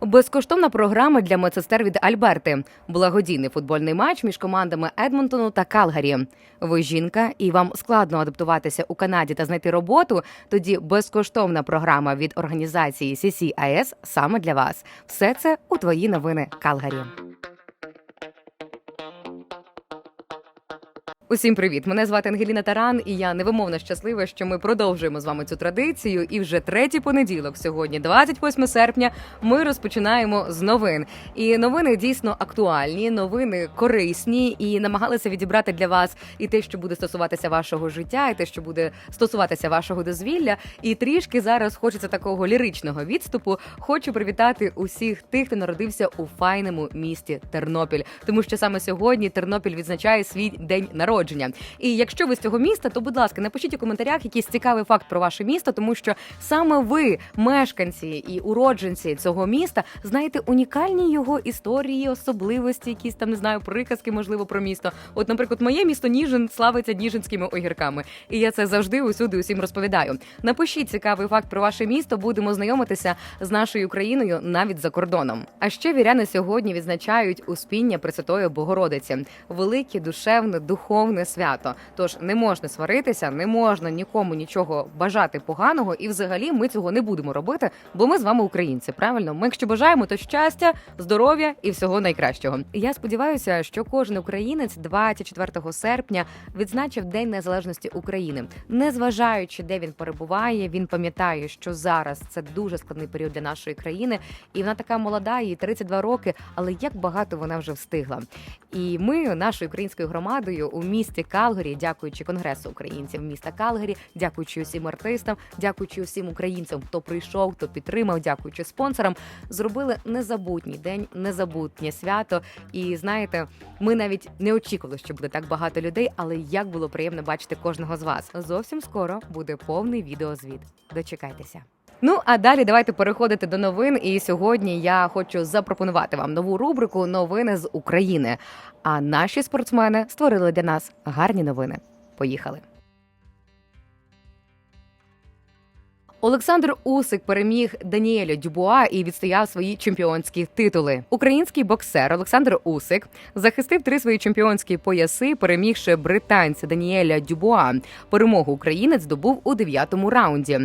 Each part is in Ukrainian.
Безкоштовна програма для медсестер від Альберти. Благодійний футбольний матч між командами Едмонтону та Калгарі. Ви жінка і вам складно адаптуватися у Канаді та знайти роботу. Тоді безкоштовна програма від організації CCIS саме для вас. Все це у твої новини Калгарі. Усім привіт! Мене звати Ангеліна Таран, і я невимовно щаслива, що ми продовжуємо з вами цю традицію. І вже третій понеділок, сьогодні, 28 серпня, ми розпочинаємо з новин. І новини дійсно актуальні, новини корисні і намагалися відібрати для вас і те, що буде стосуватися вашого життя, і те, що буде стосуватися вашого дозвілля. І трішки зараз хочеться такого ліричного відступу. Хочу привітати усіх тих, хто народився у файному місті Тернопіль, тому що саме сьогодні Тернопіль відзначає свій день народження. І якщо ви з цього міста, то будь ласка, напишіть у коментарях якийсь цікавий факт про ваше місто, тому що саме ви, мешканці і уродженці цього міста, знаєте унікальні його історії, особливості, якісь там не знаю, приказки, можливо, про місто. От, наприклад, моє місто Ніжин славиться ніжинськими огірками, і я це завжди усюди усім розповідаю. Напишіть цікавий факт про ваше місто. Будемо знайомитися з нашою країною навіть за кордоном. А ще віряни сьогодні відзначають успіння Пресвятої Богородиці, велике душевне, духовне свято. Тож не можна сваритися, не можна нікому нічого бажати поганого, і взагалі ми цього не будемо робити, бо ми з вами українці. Правильно, ми якщо бажаємо, то щастя, здоров'я і всього найкращого. Я сподіваюся, що кожен українець 24 серпня відзначив День Незалежності України, незважаючи де він перебуває. Він пам'ятає, що зараз це дуже складний період для нашої країни, і вона така молода, їй 32 роки, але як багато вона вже встигла. І ми нашою українською громадою у місті Калгарі, дякуючи Конгресу українців міста Калгарі, дякуючи усім артистам, дякуючи усім українцям, хто прийшов, хто підтримав, дякуючи спонсорам, зробили незабутній день, незабутнє свято. І знаєте, ми навіть не очікували, що буде так багато людей, але як було приємно бачити кожного з вас. Зовсім скоро буде повний відеозвіт. Дочекайтеся. Ну а далі давайте переходити до новин. І сьогодні я хочу запропонувати вам нову рубрику Новини з України. А наші спортсмени створили для нас гарні новини. Поїхали. Олександр Усик переміг Даніеля Дюбуа і відстояв свої чемпіонські титули. Український боксер Олександр Усик захистив три свої чемпіонські пояси, перемігши британця Даніеля Дюбуа. Перемогу українець здобув у дев'ятому раунді.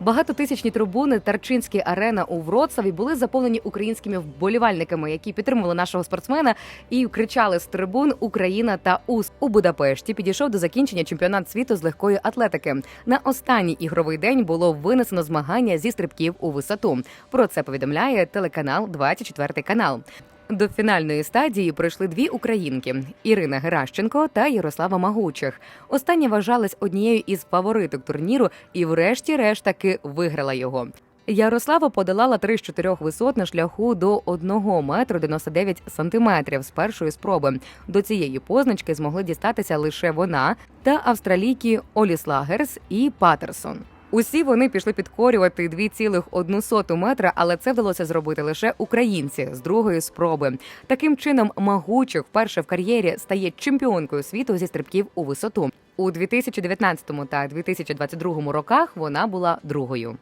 Багатотисячні трибуни Тарчинські арена у Вроцлаві були заповнені українськими вболівальниками, які підтримували нашого спортсмена і кричали з трибун Україна та УС у Будапешті. Підійшов до закінчення чемпіонат світу з легкої атлетики. На останній ігровий день було винесено змагання зі стрибків у висоту. Про це повідомляє телеканал 24 канал. До фінальної стадії пройшли дві українки Ірина Геращенко та Ярослава Магучих. Остання вважалась однією із фавориток турніру і, врешті-решт, таки виграла його. Ярослава подолала три з чотирьох висот на шляху до 1 метру 99 сантиметрів з першої спроби. До цієї позначки змогли дістатися лише вона та австралійки Оліс Лагерс і Патерсон. Усі вони пішли підкорювати 2,1 метра, але це вдалося зробити лише українці з другої спроби. Таким чином, Магучих вперше в кар'єрі стає чемпіонкою світу зі стрибків у висоту. У 2019 та 2022 роках вона була другою.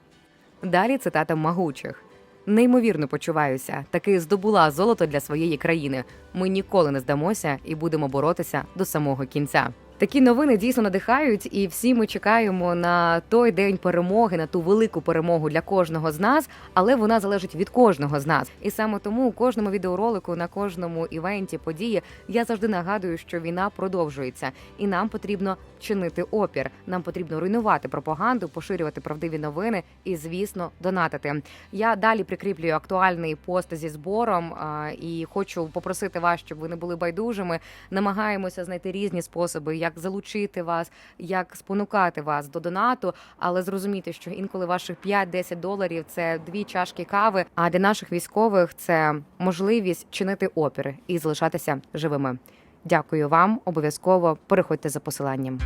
Далі цитата Магучих. Неймовірно почуваюся, таки здобула золото для своєї країни. Ми ніколи не здамося і будемо боротися до самого кінця. Такі новини дійсно надихають, і всі ми чекаємо на той день перемоги, на ту велику перемогу для кожного з нас, але вона залежить від кожного з нас. І саме тому у кожному відеоролику, на кожному івенті, події я завжди нагадую, що війна продовжується, і нам потрібно чинити опір. Нам потрібно руйнувати пропаганду, поширювати правдиві новини і, звісно, донатити. Я далі прикріплюю актуальний пост зі збором і хочу попросити вас, щоб ви не були байдужими. Намагаємося знайти різні способи, як залучити вас, як спонукати вас до донату, але зрозумійте, що інколи ваших 5-10 доларів це дві чашки кави. А для наших військових це можливість чинити опір і залишатися живими. Дякую вам. Обов'язково переходьте за посиланням.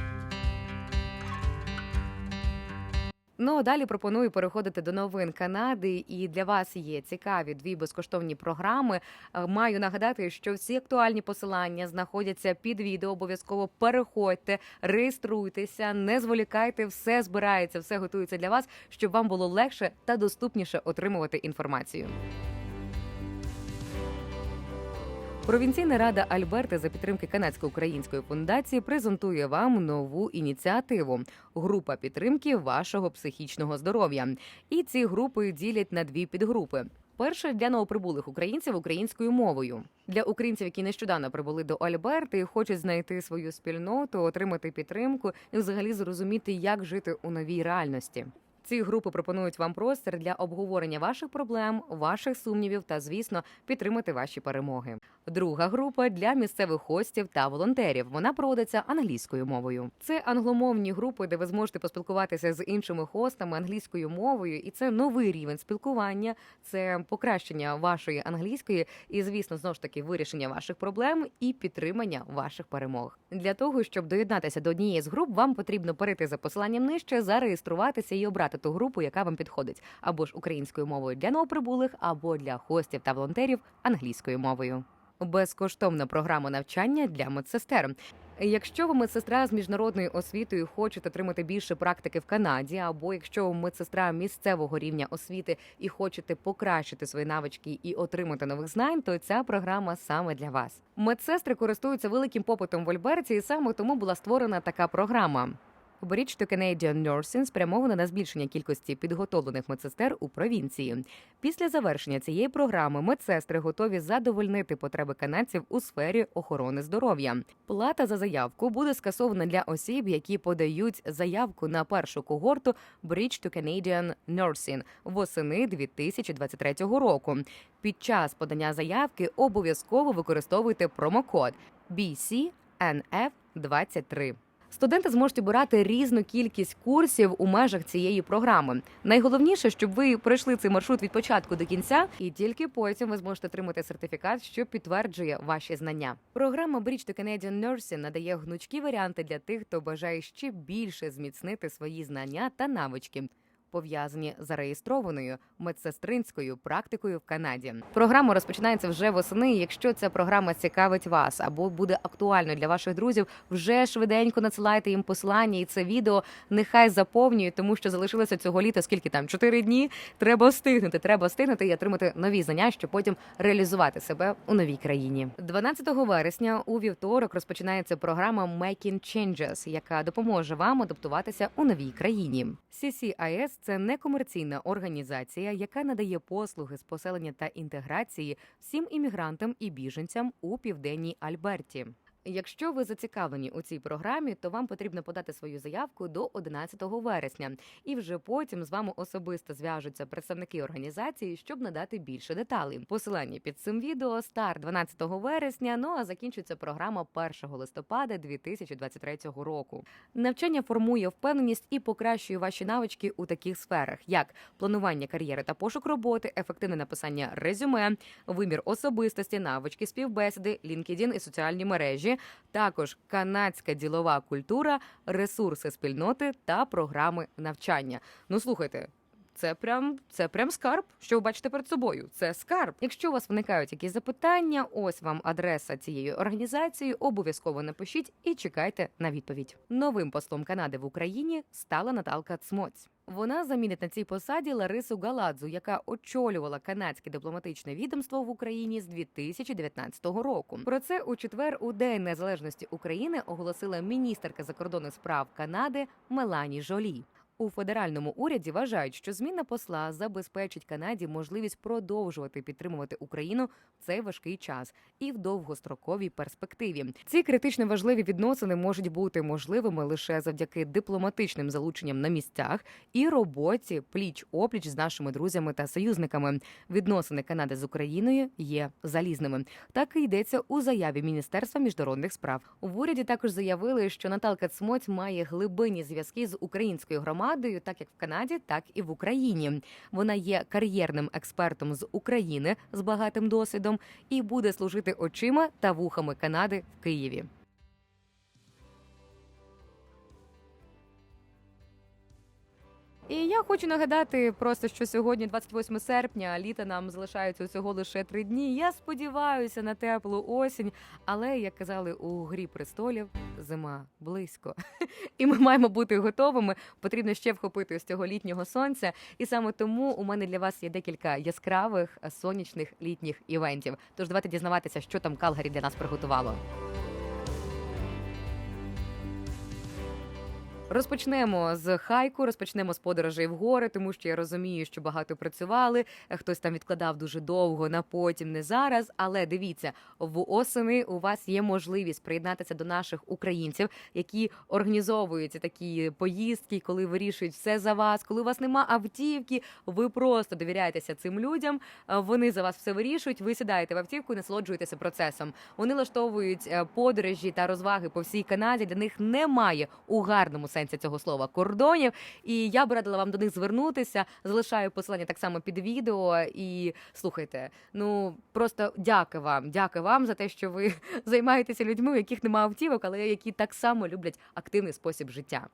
Ну а далі пропоную переходити до новин Канади. І для вас є цікаві дві безкоштовні програми. Е, Маю нагадати, що всі актуальні посилання знаходяться під відео. Обов'язково переходьте, реєструйтеся, не зволікайте, все збирається, все готується для вас, щоб вам було легше та доступніше отримувати інформацію. Провінційна рада Альберти за підтримки канадсько-української фундації презентує вам нову ініціативу група підтримки вашого психічного здоров'я. І ці групи ділять на дві підгрупи. Перша для новоприбулих українців українською мовою для українців, які нещодавно прибули до Альберти і хочуть знайти свою спільноту, отримати підтримку і взагалі зрозуміти, як жити у новій реальності. Ці групи пропонують вам простір для обговорення ваших проблем, ваших сумнівів та, звісно, підтримати ваші перемоги. Друга група для місцевих хостів та волонтерів. Вона проводиться англійською мовою. Це англомовні групи, де ви зможете поспілкуватися з іншими хостами англійською мовою, і це новий рівень спілкування, це покращення вашої англійської, і, звісно, знову ж таки вирішення ваших проблем і підтримання ваших перемог. Для того щоб доєднатися до однієї з груп, вам потрібно перейти за посиланням нижче, зареєструватися і обрати ту групу, яка вам підходить, або ж українською мовою для новоприбулих, або для хостів та волонтерів англійською мовою. Безкоштовна програма навчання для медсестер. Якщо ви медсестра з міжнародною освітою хочете отримати більше практики в Канаді, або якщо ви медсестра місцевого рівня освіти і хочете покращити свої навички і отримати нових знань, то ця програма саме для вас. Медсестри користуються великим попитом в Альберті, і саме тому була створена така програма. Bridge to Canadian Nursing спрямована на збільшення кількості підготовлених медсестер у провінції. Після завершення цієї програми медсестри готові задовольнити потреби канадців у сфері охорони здоров'я. Плата за заявку буде скасована для осіб, які подають заявку на першу когорту Bridge to Canadian Nursing восени 2023 року. Під час подання заявки обов'язково використовуйте промокод BCNF23. Студенти зможуть обирати різну кількість курсів у межах цієї програми. Найголовніше, щоб ви пройшли цей маршрут від початку до кінця, і тільки потім ви зможете отримати сертифікат, що підтверджує ваші знання. Програма Bridge to Canadian Nursing надає гнучкі варіанти для тих, хто бажає ще більше зміцнити свої знання та навички. Пов'язані з зареєстрованою медсестринською практикою в Канаді. Програма розпочинається вже восени. Якщо ця програма цікавить вас або буде актуальною для ваших друзів, вже швиденько надсилайте їм посилання, і це відео нехай заповнюють, тому що залишилося цього літа. Скільки там чотири дні? Треба встигнути. Треба встигнути і отримати нові знання, щоб потім реалізувати себе у новій країні. 12 вересня у вівторок розпочинається програма Making Changes, яка допоможе вам адаптуватися у новій країні. CCIS – це некомерційна організація, яка надає послуги з поселення та інтеграції всім іммігрантам і біженцям у південній Альберті. Якщо ви зацікавлені у цій програмі, то вам потрібно подати свою заявку до 11 вересня, і вже потім з вами особисто зв'яжуться представники організації, щоб надати більше деталей. Посилання під цим відео старт 12 вересня. Ну а закінчується програма 1 листопада 2023 року. Навчання формує впевненість і покращує ваші навички у таких сферах, як планування кар'єри та пошук роботи, ефективне написання резюме, вимір особистості, навички співбесіди, LinkedIn і соціальні мережі також канадська ділова культура, ресурси спільноти та програми навчання. Ну слухайте. Це прям це прям скарб, що ви бачите перед собою. Це скарб. Якщо у вас виникають якісь запитання, ось вам адреса цієї організації. Обов'язково напишіть і чекайте на відповідь. Новим послом Канади в Україні стала Наталка Цмоць. Вона замінить на цій посаді Ларису Галадзу, яка очолювала канадське дипломатичне відомство в Україні з 2019 року. Про це у четвер у День Незалежності України оголосила міністерка закордонних справ Канади Мелані Жолі. У федеральному уряді вважають, що зміна посла забезпечить Канаді можливість продовжувати підтримувати Україну в цей важкий час і в довгостроковій перспективі. Ці критично важливі відносини можуть бути можливими лише завдяки дипломатичним залученням на місцях і роботі пліч опліч з нашими друзями та союзниками. Відносини Канади з Україною є залізними. Так і йдеться у заяві Міністерства міжнародних справ. В уряді також заявили, що Наталка Цмоть має глибинні зв'язки з українською громадою громадою, так як в Канаді, так і в Україні. Вона є кар'єрним експертом з України з багатим досвідом і буде служити очима та вухами Канади в Києві. І я хочу нагадати просто, що сьогодні, 28 серпня, літа нам залишаються усього лише три дні. Я сподіваюся на теплу осінь, але як казали у грі престолів, зима близько. І ми маємо бути готовими. Потрібно ще вхопити з цього літнього сонця. І саме тому у мене для вас є декілька яскравих сонячних літніх івентів. Тож давайте дізнаватися, що там Калгарі для нас приготувало. Розпочнемо з хайку, розпочнемо з подорожей в гори, тому що я розумію, що багато працювали. е, Хтось там відкладав дуже довго на потім, не зараз. Але дивіться, в осени у вас є можливість приєднатися до наших українців, які організовують такі поїздки, коли вирішують все за вас. Коли у вас нема автівки, ви просто довіряєтеся цим людям. е, Вони за вас все вирішують. Ви сідаєте в автівку і насолоджуєтеся процесом. Вони влаштовують е, подорожі та розваги по всій Канаді. Для них немає у гарному сенсі цього слова кордонів. І я б радила вам до них звернутися. Залишаю посилання так само під відео. І слухайте, ну просто дякую вам, дякую вам за те, що ви займаєтеся людьми, у яких немає автівок, але які так само люблять активний спосіб життя.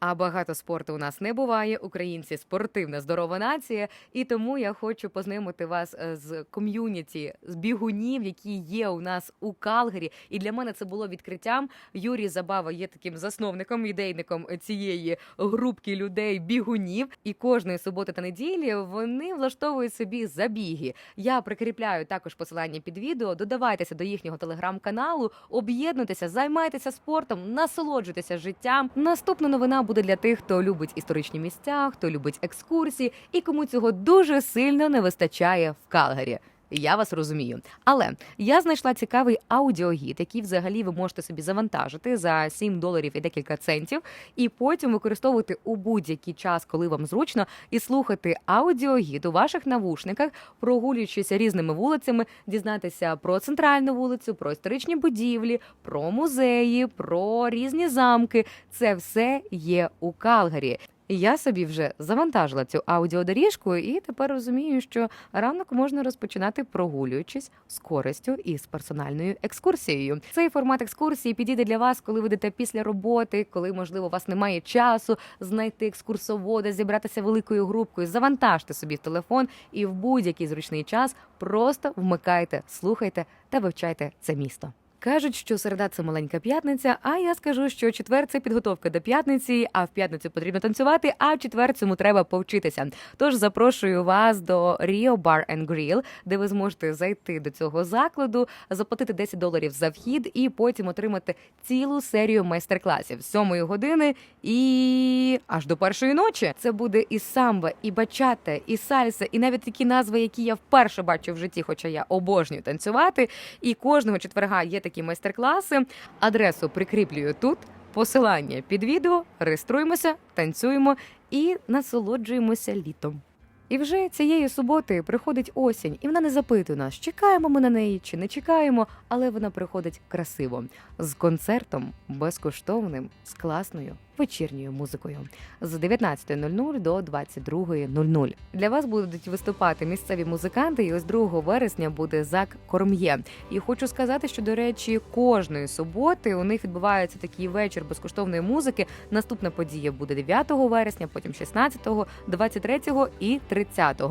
А багато спорту у нас не буває. Українці спортивна, здорова нація, і тому я хочу познайомити вас е, з ком'юніті, з бігунів, які є у нас у Калгарі. І для мене це було відкриттям. Юрій Забава є таким засновником, ідейником цієї групки людей, бігунів. І кожної суботи та неділі вони влаштовують собі забіги. Я прикріпляю також посилання під відео. Додавайтеся до їхнього телеграм-каналу, об'єднуйтеся, займайтеся спортом, насолоджуйтеся життям. Наступна новина буде для тих, хто любить історичні місця, хто любить екскурсії і кому цього дуже сильно не вистачає в Калгарі. Я вас розумію, але я знайшла цікавий аудіогід, який взагалі ви можете собі завантажити за 7 доларів і декілька центів, і потім використовувати у будь-який час, коли вам зручно, і слухати аудіогід у ваших навушниках, прогулюючися різними вулицями, дізнатися про центральну вулицю, про історичні будівлі, про музеї, про різні замки. Це все є у Калгарі. Я собі вже завантажила цю аудіодоріжку, і тепер розумію, що ранок можна розпочинати прогулюючись з користю і з персональною екскурсією. Цей формат екскурсії підійде для вас, коли ви йдете після роботи, коли можливо у вас немає часу знайти екскурсовода, зібратися великою групкою, завантажте собі телефон і в будь-який зручний час просто вмикайте, слухайте та вивчайте це місто. Кажуть, що середа це маленька п'ятниця. А я скажу, що четвер це підготовка до п'ятниці. А в п'ятницю потрібно танцювати. А в четвер цьому треба повчитися. Тож запрошую вас до Rio Bar and Grill, де ви зможете зайти до цього закладу, заплатити 10 доларів за вхід, і потім отримати цілу серію майстер-класів 7 години і аж до першої ночі. Це буде і самба, і бачата, і сальса, і навіть такі назви, які я вперше бачу в житті, хоча я обожнюю танцювати. І кожного четверга є такі майстер-класи. Адресу прикріплюю тут. Посилання під відео. Реєструємося, танцюємо і насолоджуємося літом. І вже цієї суботи приходить осінь, і вона не запитує нас, чекаємо ми на неї чи не чекаємо, але вона приходить красиво з концертом безкоштовним, з класною вечірньою музикою з 19.00 до 22.00. Для вас будуть виступати місцеві музиканти. І ось 2 вересня буде Зак Корм'є. І хочу сказати, що до речі, кожної суботи у них відбувається такий вечір безкоштовної музики. Наступна подія буде 9 вересня, потім 16, 23 і 30.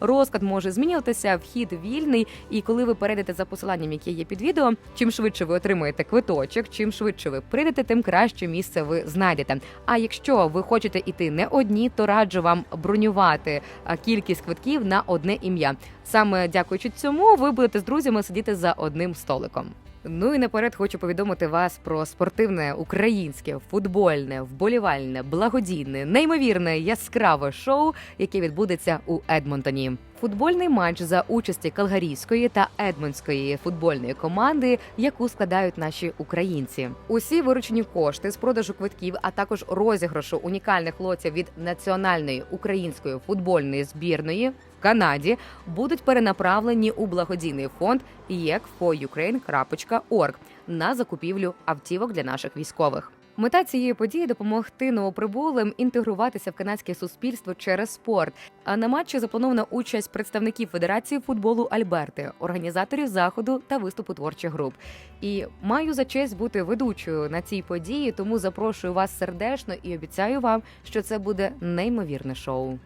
Розклад може змінюватися, вхід вільний. І коли ви перейдете за посиланням, яке є під відео, чим швидше ви отримаєте квиточок, чим швидше ви прийдете, тим краще місце ви знайдете. А якщо ви хочете іти не одні, то раджу вам бронювати кількість квитків на одне ім'я. Саме дякуючи цьому, ви будете з друзями сидіти за одним столиком. Ну і наперед хочу повідомити вас про спортивне українське футбольне, вболівальне, благодійне, неймовірне яскраве шоу, яке відбудеться у Едмонтоні. Футбольний матч за участі калгарійської та едмонтської футбольної команди, яку складають наші українці. Усі виручені кошти з продажу квитків, а також розіграшу унікальних лотів від національної української футбольної збірної Канаді будуть перенаправлені у благодійний фонд yekforukraine.org на закупівлю автівок для наших військових. Мета цієї події допомогти новоприбулим інтегруватися в канадське суспільство через спорт. А на матчі запланована участь представників Федерації футболу Альберти, організаторів заходу та виступу творчих груп. І маю за честь бути ведучою на цій події, тому запрошую вас сердечно і обіцяю вам, що це буде неймовірне шоу.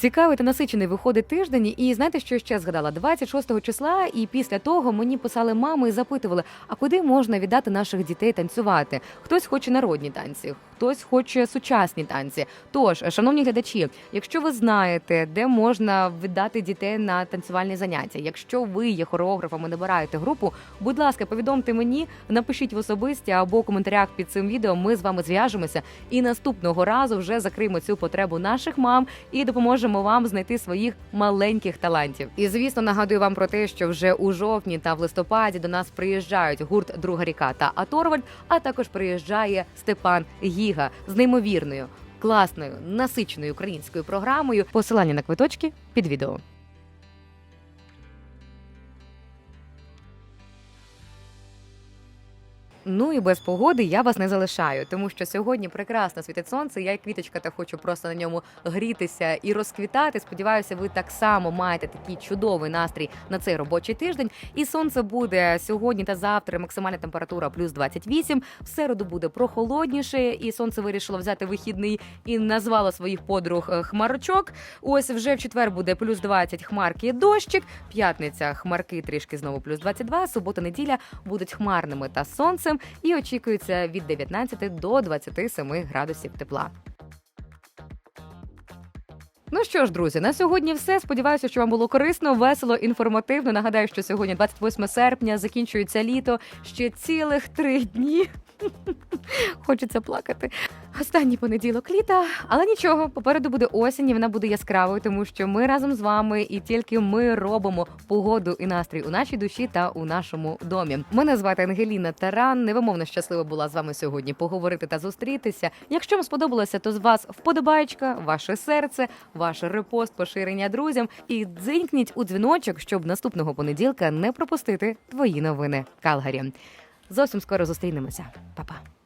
Цікавий та насичений виходить тиждень, і знаєте, що я ще згадала? 26 числа, і після того мені писали мами і запитували, а куди можна віддати наших дітей танцювати? Хтось хоче народні танці, хтось хоче сучасні танці. Тож, шановні глядачі, якщо ви знаєте, де можна віддати дітей на танцювальні заняття, якщо ви є хореографом і набираєте групу, будь ласка, повідомте мені, напишіть в особисті або в коментарях під цим відео. Ми з вами зв'яжемося і наступного разу вже закриємо цю потребу наших мам і допоможемо вам знайти своїх маленьких талантів. І звісно, нагадую вам про те, що вже у жовтні та в листопаді до нас приїжджають гурт Друга ріка та Аторвальд, а також приїжджає Степан Гіга з неймовірною. Класною насиченою українською програмою. Посилання на квиточки під відео. Ну і без погоди я вас не залишаю, тому що сьогодні прекрасно світить сонце. Я як квіточка та хочу просто на ньому грітися і розквітати. Сподіваюся, ви так само маєте такий чудовий настрій на цей робочий тиждень. І сонце буде сьогодні та завтра. Максимальна температура плюс 28. В середу буде прохолодніше, і сонце вирішило взяти вихідний і назвало своїх подруг е, хмарочок. Ось вже в четвер буде плюс 20 хмарки, дощик. П'ятниця хмарки трішки знову плюс 22. Субота, неділя будуть хмарними та сонцем і очікується від 19 до 27 градусів тепла. Ну що ж, друзі, на сьогодні все. Сподіваюся, що вам було корисно, весело, інформативно. Нагадаю, що сьогодні 28 серпня, закінчується літо. Ще цілих три дні. Хочеться плакати. Останній понеділок літа, але нічого, попереду буде осінь, і вона буде яскравою, тому що ми разом з вами і тільки ми робимо погоду і настрій у нашій душі та у нашому домі. Мене звати Ангеліна Таран. Невимовно щаслива була з вами сьогодні поговорити та зустрітися. Якщо вам сподобалося, то з вас вподобайка, ваше серце, ваш репост, поширення друзям і дзинькніть у дзвіночок, щоб наступного понеділка не пропустити твої новини. Калгарі. Зовсім скоро зустрінемося. Па-па.